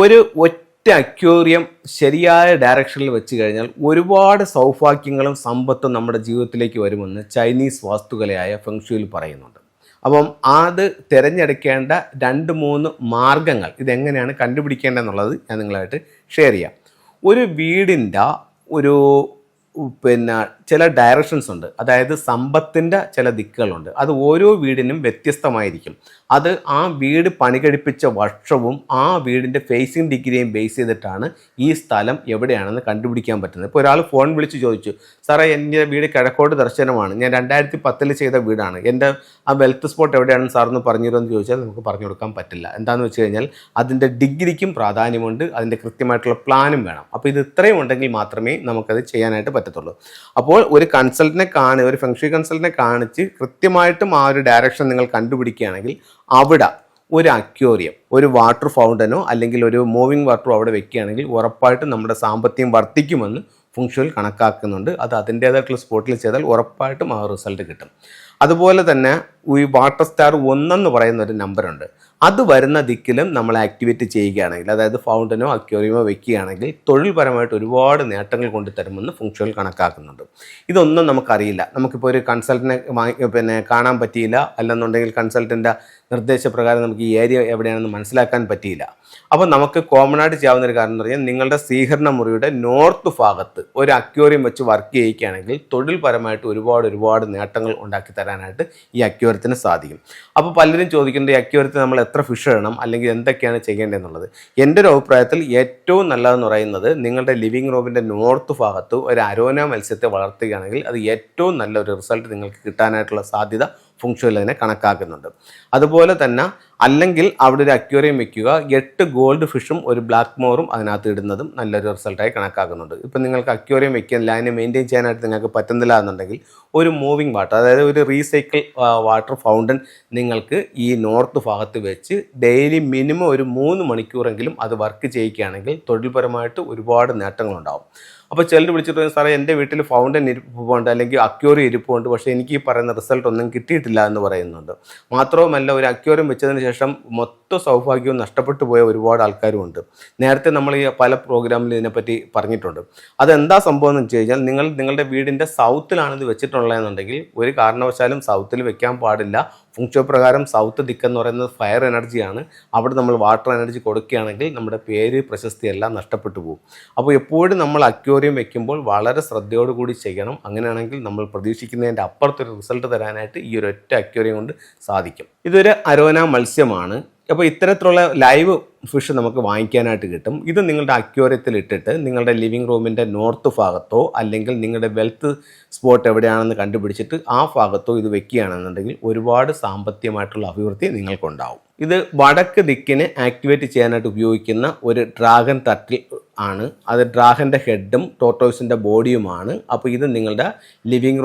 ഒരു ഒറ്റ അക്വേറിയം ശരിയായ ഡയറക്ഷനിൽ വെച്ച് കഴിഞ്ഞാൽ ഒരുപാട് സൗഭാഗ്യങ്ങളും സമ്പത്തും നമ്മുടെ ജീവിതത്തിലേക്ക് വരുമെന്ന് ചൈനീസ് വാസ്തുകലയായ ഫെങ്ഷുയിൽ പറയുന്നുണ്ട്. അപ്പം അത് തിരഞ്ഞെടുക്കേണ്ട രണ്ട് മൂന്ന് മാർഗങ്ങൾ ഇതെങ്ങനെയാണ് കണ്ടുപിടിക്കേണ്ടതെന്നുള്ളത് ഞാൻ നിങ്ങളായിട്ട് ഷെയർ ചെയ്യാം. ഒരു വീടിന്റെ ഒരു പിന്നെ ചില ഡയറക്ഷൻസ് ഉണ്ട്. അതായത് സമ്പത്തിന്റെ ചില ദിക്കുകളുണ്ട്. അത് ഓരോ വീടിനും വ്യത്യസ്തമായിരിക്കും. അത് ആ വീട് പണി കഴിപ്പിച്ച വർഷവും ആ വീടിന്റെ ഫേസിങ് ഡിഗ്രിയും ബേസ് ചെയ്തിട്ടാണ് ഈ സ്ഥലം എവിടെയാണെന്ന് കണ്ടുപിടിക്കാൻ പറ്റുന്നത്. ഇപ്പോൾ ഒരാൾ ഫോൺ വിളിച്ച് ചോദിച്ചു സാറേ എന്റെ വീട് കിഴക്കോട്ട് ദർശനമാണ്. ഞാൻ രണ്ടായിരത്തി പത്തിൽ ചെയ്ത വീടാണ്. എന്റെ ആ വെൽത്ത് സ്പോട്ട് എവിടെയാണ് സാറെന്ന് പറഞ്ഞു തരുമെന്ന് ചോദിച്ചാൽ നമുക്ക് പറഞ്ഞു കൊടുക്കാൻ പറ്റില്ല. എന്താണെന്ന് വെച്ച് കഴിഞ്ഞാൽ അതിന്റെ ഡിഗ്രിക്കും പ്രാധാന്യമുണ്ട്. അതിന്റെ കൃത്യമായിട്ടുള്ള പ്ലാനും വേണം. അപ്പോൾ ഇത് ഇത്രയും ഉണ്ടെങ്കിൽ മാത്രമേ നമുക്കത് ചെയ്യാനായിട്ട് പറ്റത്തുള്ളൂ. അപ്പോൾ ഒരു കൺസൾട്ടിനെ കാണി ഒരു ഫെങ്ഷി കൺസൾട്ടിനെ കാണിച്ച് കൃത്യമായിട്ടും ആ ഒരു ഡയറക്ഷൻ നിങ്ങൾ കണ്ടുപിടിക്കുകയാണെങ്കിൽ അവിടെ ഒരു അക്യോറിയം ഒരു വാട്ടർ ഫൗണ്ടനോ അല്ലെങ്കിൽ ഒരു മൂവിങ് വാട്ടറോ അവിടെ വെക്കുകയാണെങ്കിൽ ഉറപ്പായിട്ടും നമ്മുടെ സാമ്പത്തികം വർദ്ധിക്കുമെന്ന് ഫംഗ്ഷനിൽ കണക്കാക്കുന്നുണ്ട്. അത് അതിന്റേതായിട്ടുള്ള സ്പോട്ടിൽ ചെയ്താൽ ഉറപ്പായിട്ടും ആ റിസൾട്ട് കിട്ടും. അതുപോലെ തന്നെ ഈ വാട്ടർ സ്റ്റാർ ഒന്നെന്ന് പറയുന്ന ഒരു നമ്പറുണ്ട്. അത് വരുന്ന ദിക്കിലും നമ്മൾ ആക്ടിവേറ്റ് ചെയ്യുകയാണെങ്കിൽ അതായത് ഫൗണ്ടനോ അക്യോറിയമോ വെക്കുകയാണെങ്കിൽ തൊഴിൽപരമായിട്ട് ഒരുപാട് നേട്ടങ്ങൾ കൊണ്ട് തരുമെന്ന് ഫുങ്ഷുവൽ കണക്കാക്കുന്നുണ്ട്. ഇതൊന്നും നമുക്കറിയില്ല. നമുക്കിപ്പോൾ ഒരു കൺസൾട്ടിനെ പിന്നെ കാണാൻ പറ്റിയില്ല. അല്ലെന്നുണ്ടെങ്കിൽ കൺസൾട്ടന്റെ നിർദ്ദേശപ്രകാരം നമുക്ക് ഈ ഏരിയ എവിടെയാണെന്ന് മനസ്സിലാക്കാൻ പറ്റിയില്ല. അപ്പോൾ നമുക്ക് കോമൺ ആയിട്ട് ചെയ്യാവുന്ന ഒരു കാരണം എന്ന് പറഞ്ഞാൽ നിങ്ങളുടെ സ്വീകരണ മുറിയുടെ നോർത്ത് ഭാഗത്ത് ഒരു അക്യോറിയം വെച്ച് വർക്ക് ചെയ്യിക്കുകയാണെങ്കിൽ തൊഴിൽപരമായിട്ട് ഒരുപാട് ഒരുപാട് നേട്ടങ്ങൾ ഉണ്ടാക്കി തരാനായിട്ട് ഈ അക്യൂരത്തിന് സാധിക്കും. അപ്പോൾ പലരും ചോദിക്കുന്നത് ഈ അക്യൂരത്തിന് നമ്മൾ എത്ര ഫിഷ് ഇടണം? അല്ലെങ്കിൽ എന്തൊക്കെയാണ് ചെയ്യേണ്ടതെന്നുള്ളത്? എന്റെ ഒരു അഭിപ്രായത്തിൽ ഏറ്റവും നല്ലതെന്ന് പറയുന്നത് നിങ്ങളുടെ ലിവിങ് റൂമിന്റെ നോർത്ത് ഭാഗത്ത് ഒരു അരോന മത്സ്യത്തെ വളർത്തുകയാണെങ്കിൽ അത് ഏറ്റവും നല്ലൊരു റിസൾട്ട് നിങ്ങൾക്ക് കിട്ടാനായിട്ടുള്ള സാധ്യത ഫുങ്ഷുവൽ അതിനെ കണക്കാക്കുന്നുണ്ട്. അതുപോലെ തന്നെ അല്ലെങ്കിൽ അവിടെ ഒരു അക്വേറിയം വെക്കുക എട്ട് ഗോൾഡ് ഫിഷും ഒരു ബ്ലാക്ക് മോറും അതിനകത്ത് ഇടുന്നതും നല്ലൊരു റിസൾട്ടായി കണക്കാക്കുന്നുണ്ട്. ഇപ്പം നിങ്ങൾക്ക് അക്വേറിയം വെക്കുന്നില്ല അതിനെ മെയിന്റെയിൻ ചെയ്യാനായിട്ട് നിങ്ങൾക്ക് പറ്റുന്നില്ല എന്നുണ്ടെങ്കിൽ ഒരു മൂവിങ് വാട്ടർ അതായത് ഒരു റീസൈക്കിൾ വാട്ടർ ഫൗണ്ടൻ നിങ്ങൾക്ക് ഈ നോർത്ത് ഭാഗത്ത് വെച്ച് ഡെയിലി മിനിമം ഒരു മൂന്ന് മണിക്കൂറെങ്കിലും അത് വർക്ക് ചെയ്യിക്കുകയാണെങ്കിൽ തൊഴിൽപരമായിട്ട് ഒരുപാട് നേട്ടങ്ങളുണ്ടാവും. അപ്പോൾ ചിലർ വിളിച്ചിട്ട് സാറേ എന്റെ വീട്ടിൽ ഫൗണ്ടൻ ഇരിപ്പുണ്ട് അല്ലെങ്കിൽ അക്യൂറി ഇരിപ്പുണ്ട്. പക്ഷേ എനിക്ക് ഈ പറയുന്ന റിസൾട്ട് ഒന്നും കിട്ടിയിട്ടില്ല എന്ന് പറയുന്നുണ്ട്. മാത്രവുമല്ല ഒരു അക്വേറിയം വെച്ചതിന് ശേഷം മൊത്തം സൗഭാഗ്യവും നഷ്ടപ്പെട്ടു പോയ ഒരുപാട് ആൾക്കാരുമുണ്ട്. നേരത്തെ നമ്മൾ ഈ പല പ്രോഗ്രാമിൽ ഇതിനെപ്പറ്റി പറഞ്ഞിട്ടുണ്ട്. അതെന്താ സംഭവം എന്ന് വെച്ച് കഴിഞ്ഞാൽ നിങ്ങൾ നിങ്ങളുടെ വീടിന്റെ സൗത്തിലാണ് ഇത് വെച്ചിട്ടുള്ളതെന്നുണ്ടെങ്കിൽ ഒരു കാരണവശാലും സൗത്തിൽ വെക്കാൻ പാടില്ല. ഫുങ്ഷോ പ്രകാരം സൗത്ത് ദിക്കെന്ന് പറയുന്നത് ഫയർ എനർജിയാണ്. അവിടെ നമ്മൾ വാട്ടർ എനർജി കൊടുക്കുകയാണെങ്കിൽ നമ്മുടെ പേര് പ്രശസ്തിയെല്ലാം നഷ്ടപ്പെട്ടു പോകും. അപ്പോൾ എപ്പോഴും നമ്മൾ അക്വേറിയം വെക്കുമ്പോൾ വളരെ ശ്രദ്ധയോടുകൂടി ചെയ്യണം. അങ്ങനെയാണെങ്കിൽ നമ്മൾ പ്രതീക്ഷിക്കുന്നതിന്റെ അപ്പുറത്തൊരു റിസൾട്ട് തരാനായിട്ട് ഈ ഒരു ഒറ്റ അക്വേറിയം കൊണ്ട് സാധിക്കും. ഇതൊരു അരോന മത്സ്യമാണ്. അപ്പോൾ ഇത്തരത്തിലുള്ള ലൈവ് ഫിഷ് നമുക്ക് വാങ്ങിക്കാനായിട്ട് കിട്ടും. ഇത് നിങ്ങളുടെ അക്യൂരത്തിൽ ഇട്ടിട്ട് നിങ്ങളുടെ ലിവിങ് റൂമിന്റെ നോർത്ത് ഭാഗത്തോ അല്ലെങ്കിൽ നിങ്ങളുടെ വെൽത്ത് സ്പോട്ട് എവിടെയാണെന്ന് കണ്ടുപിടിച്ചിട്ട് ആ ഭാഗത്തോ ഇത് വെക്കുകയാണെന്നുണ്ടെങ്കിൽ ഒരുപാട് സാമ്പത്തികമായിട്ടുള്ള അഭിവൃദ്ധി നിങ്ങൾക്കുണ്ടാവും. ഇത് വടക്ക് ദിക്കിനെ ആക്ടിവേറ്റ് ചെയ്യാനായിട്ട് ഉപയോഗിക്കുന്ന ഒരു ഡ്രാഗൺ തട്ടിൽ ആണ്. അത് ഡ്രാഗന്റെ ഹെഡും ടോട്ടോയ്സിന്റെ ബോഡിയുമാണ്. അപ്പോൾ ഇത് നിങ്ങളുടെ ലിവിങ്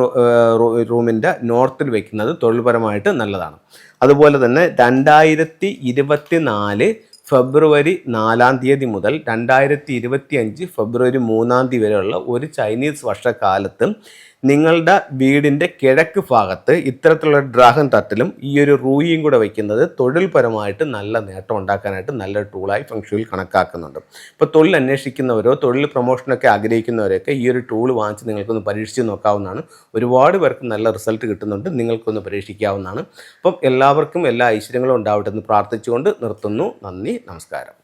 റൂമിന്റെ നോർത്തിൽ വെക്കുന്നത് തൊഴിൽപരമായിട്ട് നല്ലതാണ്. അതുപോലെ തന്നെ രണ്ടായിരത്തി ഇരുപത്തി നാല് ഫെബ്രുവരി നാലാം തീയതി മുതൽ രണ്ടായിരത്തി ഇരുപത്തി അഞ്ച് ഫെബ്രുവരി മൂന്നാം തീയതി വരെയുള്ള ഒരു ചൈനീസ് വർഷക്കാലത്ത് നിങ്ങളുടെ വീടിന്റെ കിഴക്ക് ഭാഗത്ത് ഇത്തരത്തിലുള്ള ഡ്രാഗൺ തട്ടിലും ഈ ഒരു റൂയിയും കൂടെ വയ്ക്കുന്നത് തൊഴിൽപരമായിട്ട് നല്ല നേട്ടം ഉണ്ടാക്കാനായിട്ട് നല്ല ടൂളായി ഫംഗ്ഷനിൽ കണക്കാക്കുന്നുണ്ട്. ഇപ്പോൾ തൊഴിൽ അന്വേഷിക്കുന്നവരോ തൊഴിൽ പ്രൊമോഷനൊക്കെ ആഗ്രഹിക്കുന്നവരൊക്കെ ഈ ഒരു ടൂൾ വാങ്ങിച്ച് നിങ്ങൾക്കൊന്ന് പരീക്ഷിച്ച് നോക്കാവുന്നതാണ്. ഒരുപാട് പേർക്ക് നല്ല റിസൾട്ട് കിട്ടുന്നുണ്ട്. നിങ്ങൾക്കൊന്ന് പരീക്ഷിക്കാവുന്നതാണ്. അപ്പം എല്ലാവർക്കും എല്ലാ ഐശ്വര്യങ്ങളും ഉണ്ടാവട്ടെ എന്ന് പ്രാർത്ഥിച്ചുകൊണ്ട് നിർത്തുന്നു. നന്ദി നമസ്കാരം.